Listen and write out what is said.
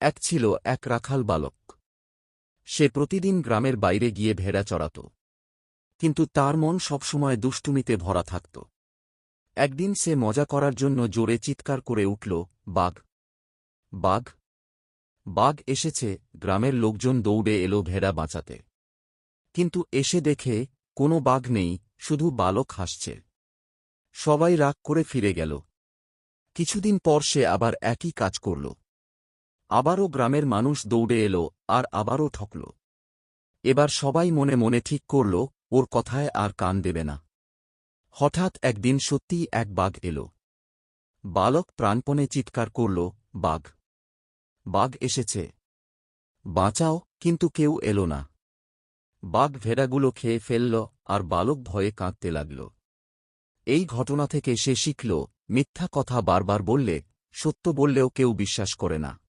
এক ছিল এক রাখাল বালক। সে প্রতিদিন গ্রামের বাইরে গিয়ে ভেড়া চড়াত। কিন্তু তার মন সবসময় দুষ্টুমিতে ভরা থাকত। একদিন সে মজা করার জন্য জোরে চিৎকার করে উঠল, বাঘ! বাঘ! বাঘ এসেছে, গ্রামের লোকজন দৌড়ে এলো ভেড়া বাঁচাতে। কিন্তু এসে দেখে কোনো বাঘ নেই, শুধু বালক হাসছে। সবাই রাগ করে ফিরে গেল। কিছুদিন পর সে আবার একই কাজ করল। আবারও গ্রামের মানুষ দৌড়ে এলো, আর আবারও ঠকল। এবার সবাই মনে মনে ঠিক করল, ওর কথায় আর কান দেবে না। হঠাৎ একদিন সত্যিই এক বাঘ এল। বালক প্রাণপণে চিৎকার করল, বাঘ বাঘ এসেছে। বাঁচাও, কিন্তু কেউ এলো না। বাঘ ভেড়াগুলো খেয়ে ফেলল, আর বালক ভয়ে কাঁদতে লাগল। এই ঘটনা থেকে সে শিখল, মিথ্যা কথা বারবার বললে, সত্য বললেও কেউ বিশ্বাস করে না।